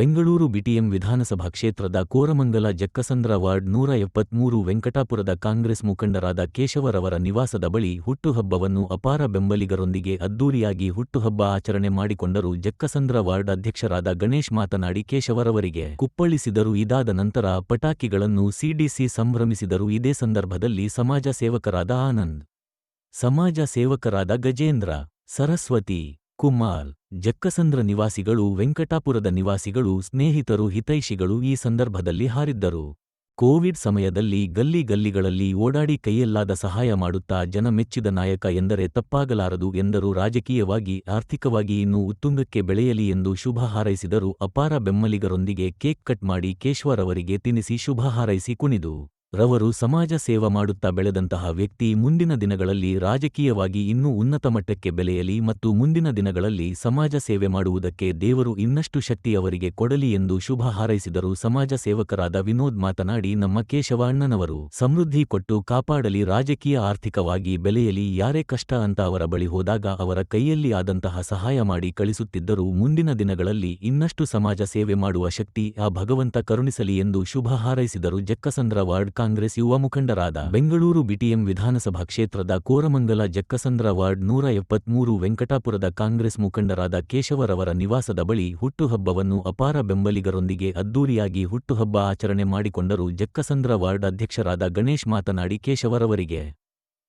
Bengaluru BTM ವಿಧಾನಸಭಾ ಕ್ಷೇತ್ರದ Koramangala Jakkasandra ward ನೂರ ಎಪ್ಪತ್ಮೂರು ವೆಂಕಟಾಪುರದ ಕಾಂಗ್ರೆಸ್ ಮುಖಂಡರಾದ ಕೇಶವರವರ ನಿವಾಸದ ಬಳಿ ಹುಟ್ಟುಹಬ್ಬವನ್ನು ಅಪಾರ ಬೆಂಬಲಿಗರೊಂದಿಗೆ ಅದ್ದೂರಿಯಾಗಿ ಹುಟ್ಟುಹಬ್ಬ ಆಚರಣೆ ಮಾಡಿಕೊಂಡರು ಜಕ್ಕಸಂದ್ರ ವಾರ್ಡ್ ಅಧ್ಯಕ್ಷರಾದ ಗಣೇಶ್ ಮಾತನಾಡಿ ಕೇಶವರವರಿಗೆ ಕುಪ್ಪಳಿಸಿದರು. ಇದಾದ ನಂತರ ಪಟಾಕಿಗಳನ್ನು ಸಿಡಿಸಿ ಸಂಭ್ರಮಿಸಿದರು. ಇದೇ ಸಂದರ್ಭದಲ್ಲಿ ಸಮಾಜ ಸೇವಕರಾದ ಆನಂದ್, ಸಮಾಜ ಸೇವಕರಾದ ಗಜೇಂದ್ರ, ಸರಸ್ವತಿ ಕುಮಾರ್, ಜಕ್ಕಸಂದ್ರ ನಿವಾಸಿಗಳು, ವೆಂಕಟಾಪುರದ ನಿವಾಸಿಗಳು, ಸ್ನೇಹಿತರು, ಹಿತೈಷಿಗಳು ಈ ಸಂದರ್ಭದಲ್ಲಿ ಹಾರಿದ್ದರು. ಕೋವಿಡ್ ಸಮಯದಲ್ಲಿ ಗಲ್ಲಿ ಗಲ್ಲಿಗಳಲ್ಲಿ ಓಡಾಡಿ ಕೈಯಲ್ಲಾದ ಸಹಾಯ ಮಾಡುತ್ತಾ ಜನ ಮೆಚ್ಚಿದ ನಾಯಕ ಎಂದರೆ ತಪ್ಪಾಗಲಾರದು ಎಂದರು. ರಾಜಕೀಯವಾಗಿ, ಆರ್ಥಿಕವಾಗಿ ಇನ್ನೂ ಉತ್ತುಂಗಕ್ಕೆ ಬೆಳೆಯಲಿ ಎಂದು ಶುಭ ಹಾರೈಸಿದರು. ಅಪಾರ ಬೆಂಬಲಿಗರೊಂದಿಗೆ ಕೇಕ್ ಕಟ್ ಮಾಡಿ ಕೇಶ್ವರವರಿಗೆ ತಿನಿಸಿ ಶುಭ ಹಾರೈಸಿ ಕುಣಿದು. ರವರು ಸಮಾಜ ಸೇವ ಮಾಡುತ್ತಾ ಬೆಳೆದಂತಹ ವ್ಯಕ್ತಿ ಮುಂದಿನ ದಿನಗಳಲ್ಲಿ ರಾಜಕೀಯವಾಗಿ ಇನ್ನೂ ಉನ್ನತ ಮಟ್ಟಕ್ಕೆ ಬೆಳೆಯಲಿ ಮತ್ತು ಮುಂದಿನ ದಿನಗಳಲ್ಲಿ ಸಮಾಜ ಸೇವೆ ಮಾಡುವುದಕ್ಕೆ ದೇವರು ಇನ್ನಷ್ಟು ಶಕ್ತಿ ಅವರಿಗೆ ಕೊಡಲಿ ಎಂದು ಶುಭ ಹಾರೈಸಿದರು. ಸಮಾಜ ಸೇವಕರಾದ ವಿನೋದ್ ಮಾತನಾಡಿ, ನಮ್ಮ ಕೇಶವ ಅಣ್ಣನವರು ಸಮೃದ್ಧಿ ಕೊಟ್ಟು ಕಾಪಾಡಲಿ, ರಾಜಕೀಯ ಆರ್ಥಿಕವಾಗಿ ಬೆಳೆಯಲಿ, ಯಾರೇ ಕಷ್ಟ ಅಂತ ಅವರ ಬಳಿ ಹೋದಾಗ ಅವರ ಕೈಯಲ್ಲಿ ಆದಂತಹ ಸಹಾಯ ಮಾಡಿ ಕಳಿಸುತ್ತಿದ್ದರು ಮುಂದಿನ ದಿನಗಳಲ್ಲಿ ಇನ್ನಷ್ಟು ಸಮಾಜ ಸೇವೆ ಮಾಡುವ ಶಕ್ತಿ ಆ ಭಗವಂತ ಕರುಣಿಸಲಿ ಎಂದು ಶುಭ ಹಾರೈಸಿದರು. ಜಕ್ಕಸಂದ್ರ ವಾರ್ಡ್ ಕಾಂಗ್ರೆಸ್ ಯುವ ಮುಖಂಡರಾದ ಬೆಂಗಳೂರು ಬಿಟಿಎಂ ವಿಧಾನಸಭಾ ಕ್ಷೇತ್ರದ ಕೋರಮಂಗಲ ಜಕ್ಕಸಂದ್ರ ವಾರ್ಡ್ ನೂರ ಎಪ್ಪತ್ಮೂರು ವೆಂಕಟಾಪುರದ ಕಾಂಗ್ರೆಸ್ ಮುಖಂಡರಾದ ಕೇಶವರವರ ನಿವಾಸದ ಬಳಿ ಹುಟ್ಟುಹಬ್ಬವನ್ನು ಅಪಾರ ಬೆಂಬಲಿಗರೊಂದಿಗೆ ಅದ್ದೂರಿಯಾಗಿ ಹುಟ್ಟುಹಬ್ಬ ಆಚರಣೆ ಮಾಡಿಕೊಂಡರು ಜಕ್ಕಸಂದ್ರ ವಾರ್ಡ್ ಅಧ್ಯಕ್ಷರಾದ ಗಣೇಶ್ ಮಾತನಾಡಿ ಕೇಶವರವರಿಗೆ